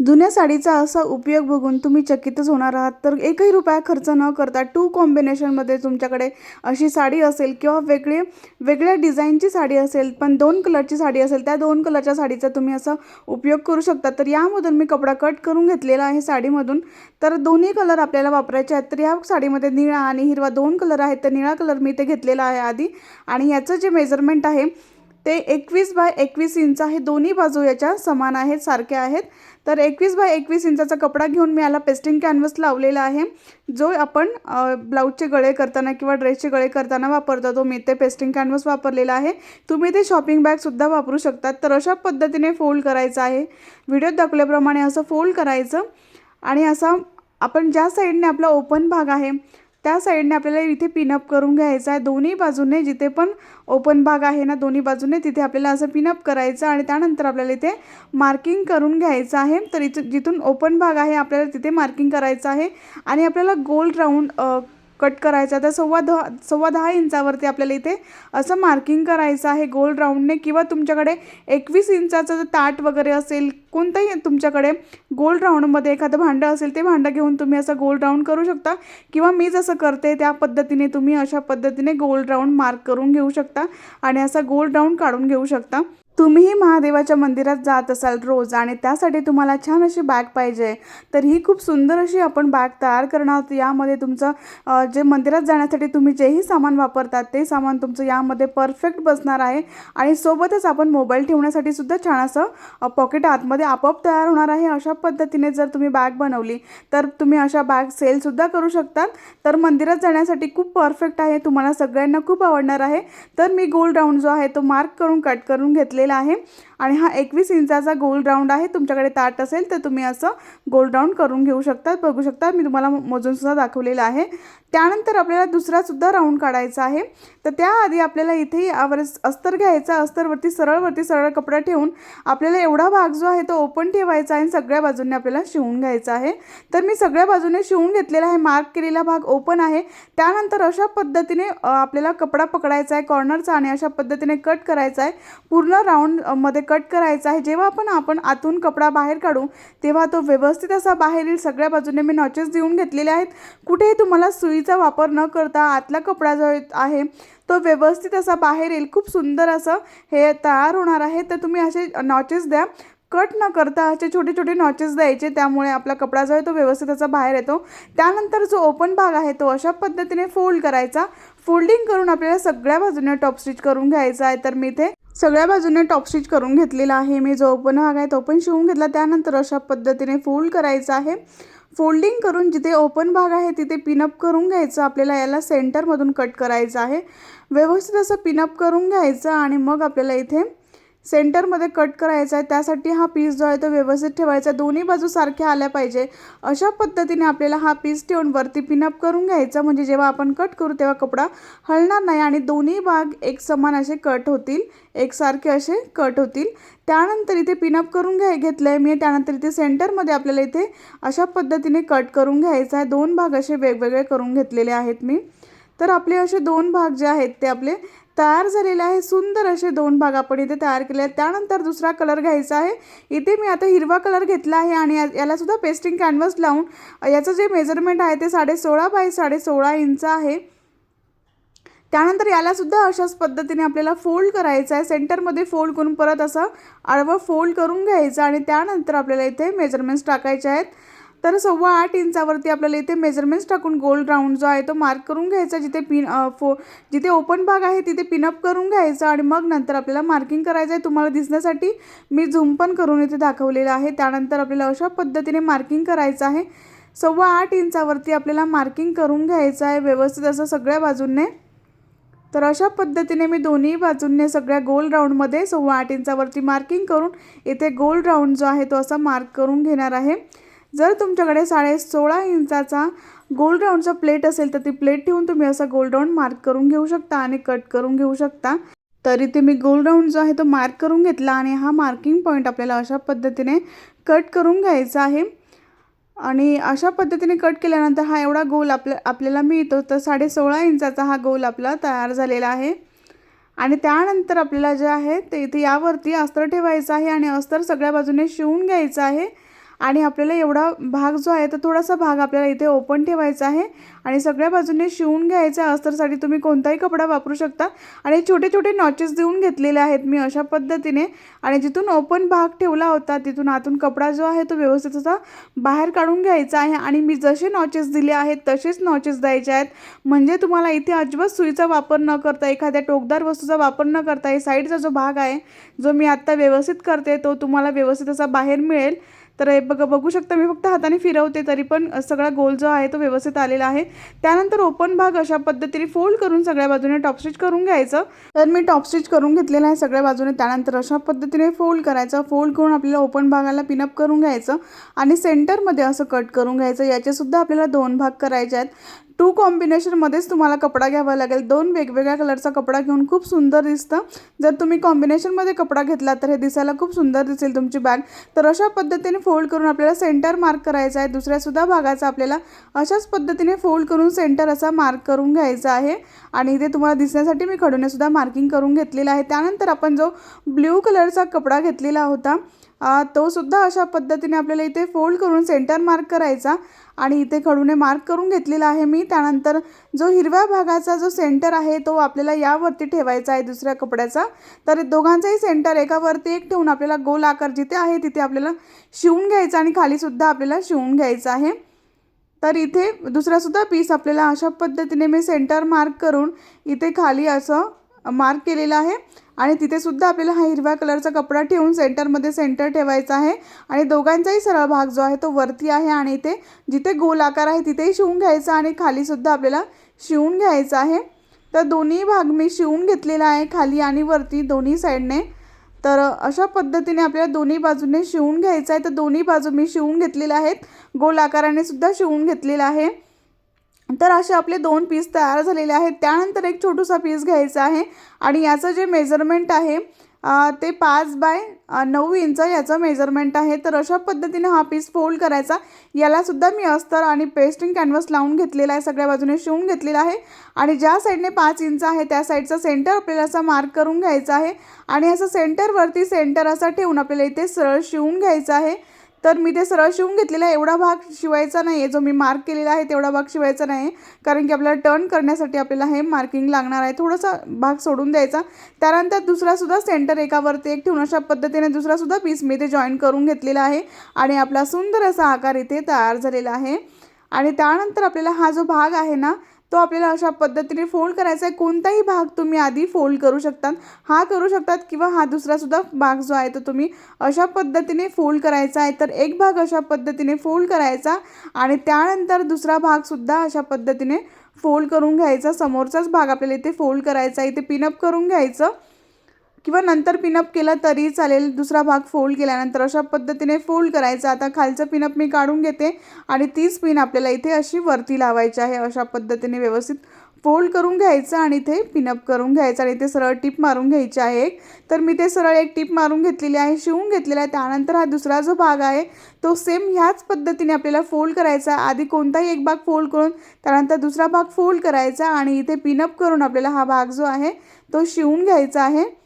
जुन्या साडीचा असा उपयोग बघून तुम्ही चकितच होणार आहात. तर एकही रुपया खर्च न करता टू कॉम्बिनेशनमध्ये तुमच्याकडे अशी साडी असेल किंवा वेगळी वेगळ्या डिझाईनची साडी असेल पण दोन कलरची साडी असेल त्या दोन कलरच्या साडीचा तुम्ही असा उपयोग करू शकता. तर यामधून मी कपडा कट करून घेतलेला आहे साडीमधून. तर दोन्ही कलर आपल्याला वापरायचे आहेत. तर या साडीमध्ये निळा आणि हिरवा दोन कलर आहेत. तर निळा कलर मी इथे घेतलेला आहे आधी. आणि याचं जे मेजरमेंट आहे ते एकवीस बाय एकवीस इंच आहे. दोन्ही बाजू याच्या समान आहेत सारख्या आहेत. तर एकवीस बाय एकवीस इंचाचा कपडा घेऊन मी याला पेस्टिंग कॅनव्हस लावलेला आहे. जो आपण ब्लाऊजचे गळे करताना किंवा ड्रेसचे गळे करताना वापरतो तो मी ते पेस्टिंग कॅनव्हस वापरलेला आहे. तुम्ही ते शॉपिंग बॅगसुद्धा वापरू शकतात. तर अशा पद्धतीने फोल्ड करायचं आहे. व्हिडिओत दाखवल्याप्रमाणे असं फोल्ड करायचं. आणि असा आपण ज्या साईडने आपला ओपन भाग आहे त्या साईडने आपल्याला इथे पिनअप करून घ्यायचं आहे. दोन्ही बाजूने जिथे पण ओपन भाग आहे ना दोन्ही बाजूने तिथे आपल्याला असं पिनअप करायचं आणि त्यानंतर आपल्याला इथे मार्किंग करून घ्यायचं आहे. तर इथं जिथून ओपन भाग आहे आपल्याला तिथे मार्किंग करायचं आहे. आणि आपल्याला गोल राऊंड कट करायचा तर सव्वा दहा सव्वा दहा इंचावरती आपल्याला इथे असं मार्किंग करायचं आहे गोल राऊंडने किंवा तुमच्याकडे एकवीस इंचाचं जर ताट वगैरे असेल कोणतंही तुमच्याकडे गोल राऊंडमध्ये एखादं भांडं असेल ते भांडं घेऊन तुम्ही असं गोल राऊंड करू शकता. किंवा मी जसं करते त्या पद्धतीने तुम्ही अशा पद्धतीने गोल राऊंड मार्क करून घेऊ शकता आणि असा गोल राऊंड काढून घेऊ शकता. तुम्हीही महादेवाच्या मंदिरात जात असाल रोज आणि त्यासाठी तुम्हाला छान अशी बॅग पाहिजे तर ही खूप सुंदर अशी आपण बॅग तयार करणार आहोत. यामध्ये तुमचं जे मंदिरात जाण्यासाठी तुम्ही जेही सामान वापरतात ते सामान तुमचं यामध्ये परफेक्ट बसणार आहे आणि सोबतच आपण मोबाईल ठेवण्यासाठी सुद्धा छान असं पॉकेट आतमध्ये आपोआप तयार होणार आहे. अशा पद्धतीने जर तुम्ही बॅग बनवली तर तुम्ही अशा बॅग सेलसुद्धा करू शकतात. तर मंदिरात जाण्यासाठी खूप परफेक्ट आहे. तुम्हाला सगळ्यांना खूप आवडणार आहे. तर मी गोल राऊंड जो आहे तो मार्क करून कट करून घेतलेला आहे. आणि हा एकवीस इंचाचा गोल राऊंड आहे. तुमच्याकडे ताट असेल तर तुम्ही असं गोल राऊंड करून घेऊ शकता. बघू शकता मी तुम्हाला मोजूनसुद्धा दाखवलेलं आहे. त्यानंतर आपल्याला दुसरासुद्धा राऊंड काढायचा आहे. तर त्याआधी आपल्याला इथे यावर अस्तर घ्यायचा अस्तरवरती सरळवरती सरळ कपडा ठेवून आपल्याला एवढा भाग जो आहे तो ओपन ठेवायचा आहे आणि सगळ्या बाजूने आपल्याला शिवून घ्यायचा आहे. तर मी सगळ्या बाजूने शिवून घेतलेला आहे. मार्क केलेला भाग ओपन आहे. त्यानंतर अशा पद्धतीने आपल्याला कपडा पकडायचा आहे. कॉर्नरचा आणि अशा पद्धतीने कट करायचा आहे. पूर्ण राऊंड राऊंडमध्ये मध्ये कट करायचा आहे. जेव्हा पण आपण आतून कपडा बाहेर काढू तेव्हा तो व्यवस्थित असा बाहेर येईल. सगळ्या बाजूने मी नॉचेस देऊन घेतलेले आहेत. कुठेही तुम्हाला सुईचा वापर न करता आतला कपडा जो आहे तो व्यवस्थित असा बाहेर येईल. खूप सुंदर असं हे तयार होणार आहे. तर तुम्ही असे नॉचेस द्या. कट न करता असे छोटे छोटे नॉचेस द्यायचे. त्यामुळे आपला कपडा जो आहे तो व्यवस्थित असा बाहेर येतो. त्यानंतर जो ओपन भाग आहे तो अशा पद्धतीने फोल्ड करायचा. फोल्डिंग करून आपल्याला सगळ्या बाजूने टॉप स्टिच करून घ्यायचा आहे. तर मी इथे सगळ्या बाजूने टॉप स्टिच करून घेतलेला आहे. मी जो ओपन भाग आहे तो पण शिवून घेतला. त्यानंतर अशा पद्धतीने फोल्ड करायचा आहे. फोल्डिंग करून जिथे ओपन भाग आहे तिथे पिनअप करून घ्यायचं. आपल्याला याला सेंटरमधून कट करायचं आहे. व्यवस्थित असं पिनअप करून घ्यायचं आणि मग आपल्याला इथे सेंटरमध्ये कट करायचा आहे त्यासाठी हा पीस जो आहे तो व्यवस्थित ठेवायचा दोन्ही बाजू सारख्या आल्या पाहिजे. अशा पद्धतीने आपल्याला हा पीस ठेवून वरती पिनअप करून घ्यायचा. म्हणजे जेव्हा आपण कट करू तेव्हा कपडा हलणार नाही आणि दोन्ही भाग एक समान असे कट होतील. एकसारखे असे कट होतील. त्यानंतर इथे पिनअप करून घ्याय घेतलं आहे मी. त्यानंतर इथे सेंटरमध्ये आपल्याला इथे अशा पद्धतीने कट करून घ्यायचा आहे. दोन भाग असे वेगवेगळे करून घेतलेले आहेत मी. तर आपले असे दोन भाग जे आहेत ते आपले तयार झालेले आहे. सुंदर असे दोन भाग आपण इथे तयार केले आहेत. त्यानंतर दुसरा कलर घ्यायचा आहे. इथे मी आता हिरवा कलर घेतला आहे आणि यालासुद्धा पेस्टिंग कॅनव्हस लावून याचं जे मेजरमेंट आहे ते साडे सोळा बाय साडे सोळा इंच आहे. त्यानंतर यालासुद्धा अशाच पद्धतीने आपल्याला फोल्ड करायचं आहे. सेंटरमध्ये फोल्ड करून परत असं आडवं फोल्ड करून घ्यायचं आणि त्यानंतर आपल्याला इथे मेजरमेंट्स टाकायचे आहेत. तर सव्वा आठ इंचावरती आपल्याला इथे मेजरमेंट्स टाकून गोल राऊंड जो आहे तो मार्क करून घ्यायचा जिथे पिन फो जिथे ओपन भाग आहे तिथे पिनअप करून घ्यायचा आणि मग नंतर आपल्याला मार्किंग करायचं आहे. तुम्हाला दिसण्यासाठी मी झूम पण करून इथे दाखवलेलं आहे. त्यानंतर आपल्याला अशा पद्धतीने मार्किंग करायचं आहे. सव्वा आठ इंचावरती आपल्याला मार्किंग करून घ्यायचं आहे. व्यवस्थित असं सगळ्या बाजूंने. तर अशा पद्धतीने मी दोन्ही बाजूंनी सगळ्या गोल राऊंडमध्ये सव्वा आठ इंचावरती मार्किंग करून इथे गोल राऊंड जो आहे तो असा मार्क करून घेणार आहे. जर तुमच्याकडे साडे सोळा इंचाचा गोल राऊंडचा प्लेट असेल तर ती प्लेट ठेवून तुम्ही असा गोल राऊंड मार्क करून घेऊ शकता आणि कट करून घेऊ शकता. तर इथे मी गोल राऊंड जो आहे तो मार्क करून घेतला आणि हा मार्किंग पॉईंट आपल्याला अशा पद्धतीने कट करून घ्यायचा आहे. आणि अशा पद्धतीने कट केल्यानंतर हा एवढा गोल आपल्या आपल्याला मिळतो तर साडे सोळा इंचाचा हा गोल आपला तयार झालेला आहे. आणि त्यानंतर आपल्याला जे आहे ते इथे यावरती अस्तर ठेवायचं आहे आणि अस्तर सगळ्या बाजूने शिवून घ्यायचं आहे. आणि आपल्याला एवढा भाग जो आहे तर थोडासा भाग आपल्याला इथे ओपन ठेवायचा आहे. आणि सगळ्या बाजूने शिवून घ्यायचा आहे अस्तरसाठी तुम्ही कोणताही कपडा वापरू शकता. आणि छोटे छोटे नॉचेस देऊन घेतलेले आहेत मी अशा पद्धतीने. आणि जिथून ओपन भाग ठेवला होता तिथून आतून कपडा जो आहे तो व्यवस्थित असा बाहेर काढून घ्यायचा आहे. आणि मी जसे नॉचेस दिले आहेत तसेच नॉचेस द्यायचे आहेत. म्हणजे तुम्हाला इथे अजिबात सुईचा वापर न करता एखाद्या टोकदार वस्तूचा वापर न करता हे साईडचा जो भाग आहे जो मी आत्ता व्यवस्थित करते तो तुम्हाला व्यवस्थित असा बाहेर मिळेल. तर हे बघ बघू शकता मी फक्त हाताने फिरवते तरी पण सगळा गोल जो आहे तो व्यवस्थित आलेला आहे. त्यानंतर ओपन भाग अशा पद्धतीने फोल्ड करून सगळ्या बाजूने टॉप स्टिच करून घ्यायचं. तर मी टॉप स्टिच करून घेतलेलं आहे सगळ्या बाजूने. त्यानंतर अशा पद्धतीने फोल्ड करायचं. फोल्ड करून आपल्याला ओपन भागाला पिनअप करून घ्यायचं. आणि सेंटरमध्ये असं कट करून घ्यायचं. याचेसुद्धा आपल्याला दोन भाग करायचे आहेत. टू कॉम्बिनेशनमध्येच तुम्हाला कपडा घ्यावा लागेल. दोन वेगवेगळ्या कलरचा कपडा घेऊन खूप सुंदर दिसतं. जर तुम्ही कॉम्बिनेशनमध्ये कपडा घेतला तर हे दिसायला खूप सुंदर दिसेल तुमची बॅग. तर अशा पद्धतीने फोल्ड करून आपल्याला सेंटर मार्क करायचा आहे. दुसऱ्यासुद्धा भागाचा आपल्याला अशाच पद्धतीने फोल्ड करून सेंटर असा मार्क करून घ्यायचा आहे. आणि इथे तुम्हाला दिसण्यासाठी मी खडूनेसुद्धा मार्किंग करून घेतलेलं आहे. त्यानंतर आपण जो ब्ल्यू कलरचा कपडा घेतलेला होता तोसुद्धा तो सुद्धा अशा पद्धतीने आपल्याला इथे फोल्ड करून सेंटर मार्क करायचा आणि इथे खडूने मार्क करून घेतलेला आहे मी. त्यानंतर जो हिरव्या भागाचा जो सेंटर आहे तो आपल्याला यावरती ठेवायचा आहे दुसऱ्या कपड्याचा. तर दोघांचाही सेंटर एकावरती एक ठेवून आपल्याला गोल आकार जिथे आहे तिथे आपल्याला शिवून घ्यायचा आणि खालीसुद्धा आपल्याला शिवून घ्यायचं आहे. तर इथे दुसरासुद्धा पीस आपल्याला अशा पद्धतीने मी सेंटर मार्क करून इथे खाली असं मार्क केलेलं आहे. आणि तिथे सुद्धा आपल्याला हा हिरव्या कलरचा कपडा ठेवून सेंटरमध्ये सेंटर ठेवायचा आहे. आणि दोघांचाही सरळ भाग जो आहे तो वरती आहे आणि इथे जिथे गोल आकार आहे तिथेही शिवून घ्यायचा आणि खालीसुद्धा आपल्याला शिवून घ्यायचा आहे. तर दोन्ही भाग मी शिवून घेतलेला आहे खाली आणि वरती दोन्ही साईडने. तर अशा पद्धतीने आपल्याला दोन्ही बाजूने शिवून घ्यायचं आहे. तर दोन्ही बाजू मी शिवून घेतलेल्या आहेत. गोल आकाराने सुद्धा शिवून घेतलेला आहे. तर असे आपले दोन पीस तयार झालेले आहेत. त्यानंतर एक छोटूसा पीस घ्यायचा आहे आणि याचं जे मेजरमेंट आहे ते पाच बाय नऊ इंच याचं मेजरमेंट आहे. तर अशा पद्धतीने हा पीस फोल्ड करायचा. यालासुद्धा मी अस्तर आणि पेस्टिंग कॅनव्हस लावून घेतलेला आहे. सगळ्या बाजूने शिवून घेतलेला आहे. आणि ज्या साईडने पाच इंच आहे त्या साईडचा सेंटर आपल्याला असा मार्क करून घ्यायचा आहे. आणि असं सेंटरवरती सेंटर असा ठेवून आपल्याला इथे सरळ शिवून घ्यायचं आहे. तर मी ते सरळ शिवून घेतलेला आहे. एवढा भाग शिवायचा नाही आहे जो मी मार्क केलेला आहे तेवढा भाग शिवायचा नाही आहे कारण की आपल्याला टर्न करण्यासाठी आपल्याला हे मार्किंग लागणार आहे. थोडासा भाग सोडून द्यायचा. त्यानंतर दुसरासुद्धा सेंटर एकावरती एक ठेवून अशा पद्धतीने दुसरासुद्धा पीस मी ते जॉईन करून घेतलेला आहे. आणि आपला सुंदर असा आकार इथे तयार झालेला आहे. आणि त्यानंतर आपल्याला हा जो भाग आहे ना तो आपल्याला अशा पद्धतीने फोल्ड करायचा आहे. कोणताही भाग तुम्ही आधी फोल्ड करू शकतात हा करू शकतात किंवा हा दुसरासुद्धा भाग जो आहे तो तुम्ही अशा पद्धतीने फोल्ड करायचा आहे. तर एक भाग अशा पद्धतीने फोल्ड करायचा आणि त्यानंतर दुसरा भागसुद्धा अशा पद्धतीने फोल्ड करून घ्यायचा. समोरचाच भाग आपल्याला इथे फोल्ड करायचा इथे पिनअप करून घ्यायचं. किंवा नंतर पिनअप केलं तरी चालेल. दुसरा भाग फोल्ड केल्यानंतर अशा पद्धतीने फोल्ड करायचा. आता खालचं पिनअप मी काढून घेते आणि तीच पिन आपल्याला इथे अशी वरती लावायची आहे. अशा पद्धतीने व्यवस्थित फोल्ड करून घ्यायचं आणि इथे पिनअप करून घ्यायचं आणि इथे सरळ टिप मारून घ्यायची आहे एक. तर मी ते सरळ एक टिप मारून घेतलेली आहे शिवून घेतलेला आहे. त्यानंतर हा दुसरा जो भाग आहे तो सेम ह्याच पद्धतीने आपल्याला फोल्ड करायचा. आहे. आधी कोणताही एक भाग फोल्ड करून त्यानंतर दुसरा भाग फोल्ड करायचा आणि इथे पिनअप करून आपल्याला हा भाग जो आहे तो शिवून घ्यायचा आहे.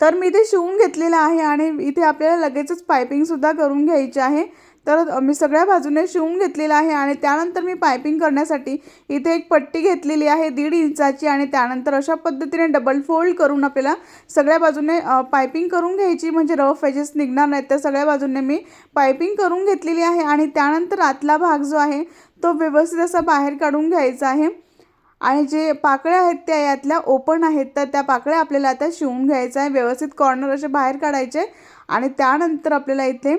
तर मी ते शिवून घेतलेलं आहे आणि इथे आपल्याला लगेचच पायपिंगसुद्धा करून घ्यायची आहे. तर मी सगळ्या बाजूने शिवून घेतलेलं आहे आणि त्यानंतर मी पायपिंग करण्यासाठी इथे एक पट्टी घेतलेली आहे दीड इंचाची आणि त्यानंतर अशा पद्धतीने डबल फोल्ड करून आपल्याला सगळ्या बाजूने पायपिंग करून घ्यायची म्हणजे रफ एजेस निघणार नाहीत. तर सगळ्या बाजूने मी पायपिंग करून घेतलेली आहे आणि त्यानंतर आतला भाग जो आहे तो व्यवस्थित असा बाहेर काढून घ्यायचा आहे. आणि जे पाकळ्या आहेत त्या यातल्या ओपन आहेत तर त्या पाकळ्या आपल्याला आता शिवून घ्यायचं आहे. व्यवस्थित कॉर्नर असे बाहेर काढायचे आणि त्यानंतर आपल्याला इथे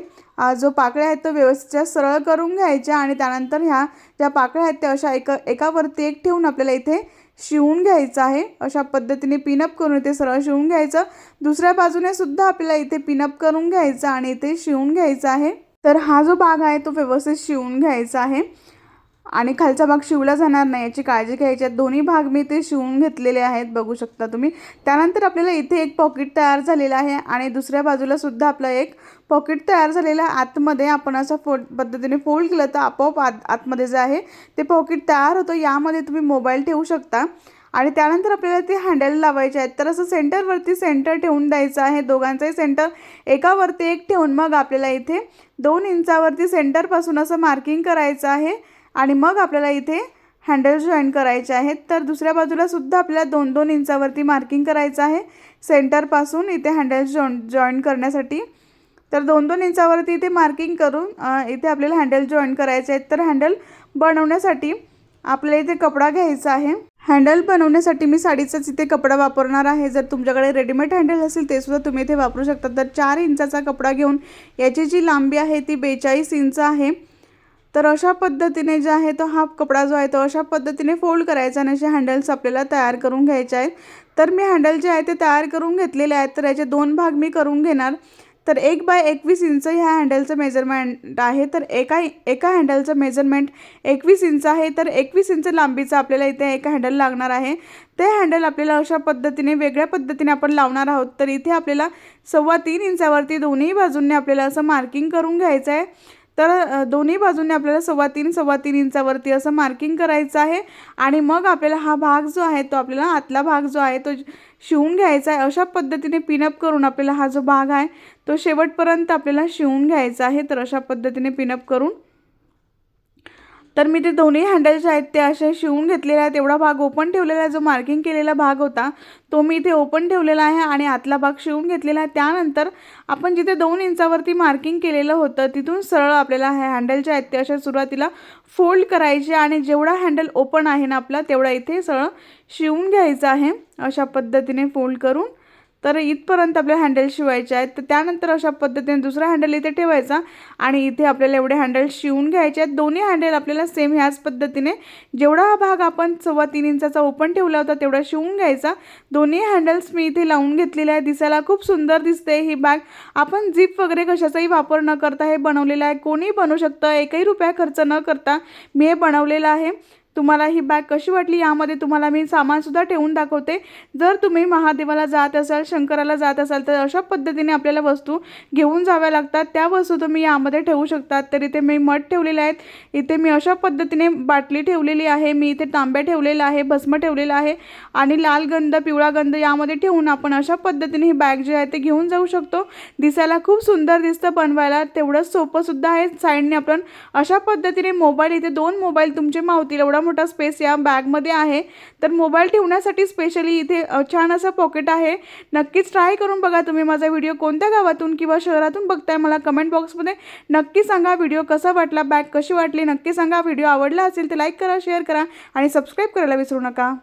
जो पाकळ्या आहेत तो व्यवस्थित सरळ करून घ्यायच्या आणि त्यानंतर ह्या ज्या पाकळ्या आहेत त्या अशा एका एकावरती एक ठेवून आपल्याला इथे शिवून घ्यायचं आहे. अशा पद्धतीने पिनअप करून इथे सरळ शिवून घ्यायचं. दुसऱ्या बाजूने सुद्धा आपल्याला इथे पिनअप करून घ्यायचं आणि इथे शिवून घ्यायचं आहे. तर हा जो भाग आहे तो व्यवस्थित शिवून घ्यायचा आहे. आणि खालचा भाग शिवला जाणार नाही याची काळजी घ्यायची आहे. दोन्ही भाग मी ते शिवून घेतलेले आहेत बघू शकता तुम्ही. त्यानंतर आपल्याला इथे एक पॉकेट तयार झालेलं आहे आणि दुसऱ्या बाजूला सुद्धा आपलं एक पॉकेट तयार झालेलं आहे. आतमध्ये आपण असं फो पद्धतीने फोल्ड केलं तर आपोआप आत आतमध्ये जे आहे ते पॉकेट तयार होतं. यामध्ये तुम्ही मोबाईल ठेवू शकता. आणि त्यानंतर आपल्याला ते हँडल लावायचे आहेत. तर असं सेंटरवरती सेंटर ठेवून द्यायचं आहे. दोघांचंही सेंटर एकावरती एक ठेवून मग आपल्याला इथे दोन इंचावरती सेंटरपासून असं मार्किंग करायचं आहे. आणि मग आपल्याला इथे हँडल जॉईन करायचे आहेत. तर दुसऱ्या बाजूला सुद्धा आपल्याला दोन दोन इंचावरती मार्किंग करायचं आहे. सेंटरपासून इथे हँडल जॉईन जॉईन करण्यासाठी. तर दोन दोन इंचावरती इथे मार्किंग करून इथे आपल्याला हँडल जॉईन करायचे आहेत. तर हँडल बनवण्यासाठी आपल्याला इथे कपडा घ्यायचा आहे. हँडल बनवण्यासाठी मी साडीचाच इथे कपडा वापरणार आहे. जर तुमच्याकडे रेडीमेड हँडल असेल ते सुद्धा तुम्ही इथे वापरू शकता. तर चार इंचाचा कपडा घेऊन याची जी लांबी आहे ती बेचाळीस इंच आहे. तर अशा पद्धतीने जे आहे तो हा कपडा जो आहे तो अशा पद्धतीने फोल्ड करायचा आणि असे हँडल्स आपल्याला तयार करून घ्यायचे आहेत. तर मी हँडल जे आहे ते तयार करून घेतलेले आहेत. तर याचे दोन भाग मी करून घेणार. तर एक बाय एकवीस इंच ह्या हँडलचं मेजरमेंट आहे. तर एका एका हँडलचं मेजरमेंट एकवीस इंच आहे. तर एकवीस इंच लांबीचं आपल्याला इथे एक हँडल लागणार आहे. ते हँडल आपल्याला अशा पद्धतीने वेगळ्या पद्धतीने आपण लावणार आहोत. तर इथे आपल्याला सव्वा तीन इंचावरती दोन्ही बाजूंनी आपल्याला असं मार्किंग करून घ्यायचं आहे. तर दोन्ही बाजूने आपल्याला सव्वा तीन सव्वा तीन इंचावरती असं मार्किंग करायचं आहे. आणि मग आपल्याला हा भाग जो आहे तो आपल्याला आतला भाग जो आहे तो शिवून घ्यायचा आहे. अशा पद्धतीने पिनअप करून आपल्याला हा जो भाग आहे तो शेवटपर्यंत आपल्याला शिवून घ्यायचा आहे. तर अशा पद्धतीने पिनअप करून तर मी ते दोन्ही हँडल्स आहेत ते असे शिवून घेतलेले आहेत. एवढा भाग ओपन ठेवलेला आहे जो मार्किंग केलेला भाग होता तो मी इथे ओपन ठेवलेला आहे आणि आतला भाग शिवून घेतलेला आहे. त्यानंतर आपण जिथे दोन इंचावरती मार्किंग केलेलं होतं तिथून सरळ आपल्याला हे हँडल जे आहेत ते अशा सुरुवातीला फोल्ड करायचे आणि जेवढा हँडल ओपन आहे ना आपला तेवढा इथे सरळ शिवून घ्यायचा आहे. अशा पद्धतीने फोल्ड करून तर इथपर्यंत आपले हँडल शिवायचे आहेत. तर त्यानंतर अशा पद्धतीने दुसरा हँडल इथे ठेवायचा आणि इथे आपल्याला एवढे हँडल शिवून घ्यायचे आहेत. दोन्ही हँडल आपल्याला सेम ह्याच पद्धतीने जेवढा हा भाग आपण सव्वा तीन इंचाचा ओपन ठेवला होता तेवढा शिवून घ्यायचा. दोन्ही हँडल्स मी इथे लावून घेतलेले आहे दिसायला खूप सुंदर दिसते ही बॅग आपण झिप वगैरे कशाचाही वापर न करता हे बनवलेलं आहे. कोणी बनवू शकतं. एकही रुपया खर्च न करता मी हे बनवलेलं आहे. तुम्हाला ही बॅग कशी वाटली यामध्ये तुम्हाला मी सामानसुद्धा ठेवून दाखवते. जर तुम्ही महादेवाला जात असाल शंकराला जात असाल तर अशा पद्धतीने आपल्याला वस्तू घेऊन जाव्या लागतात. त्या वस्तू तुम्ही यामध्ये ठेवू शकतात. तर इथे मी मठ ठेवलेले आहेत. इथे मी अशा पद्धतीने बाटली ठेवलेली आहे. मी इथे तांब्या ठेवलेला आहे भस्म ठेवलेला आहे आणि लाल गंध पिवळा गंध यामध्ये ठेवून आपण अशा पद्धतीने ही बॅग जी आहे ते घेऊन जाऊ शकतो. दिसायला खूप सुंदर दिसतं बनवायला. तेवढंच सोपंसुद्धा आहे. साईडने आपण अशा पद्धतीने मोबाईल इथे दोन मोबाईल तुमचे मावतील. एवढा मोठा स्पेस या बॅगमध्ये आहे. तर मोबाईल ठेवण्यासाठी स्पेशली इथे छान असं पॉकेट आहे. नक्कीच ट्राय करून बघा तुम्ही माझा व्हिडिओ कोणत्या गावातून किंवा शहरातून बघताय मला कमेंट बॉक्समध्ये नक्की सांगा व्हिडिओ कसा वाटला बॅग कशी वाटली नक्की सांगा. व्हिडिओ आवडला असेल तर लाईक करा शेअर करा आणि सबस्क्राईब करायला विसरू नका.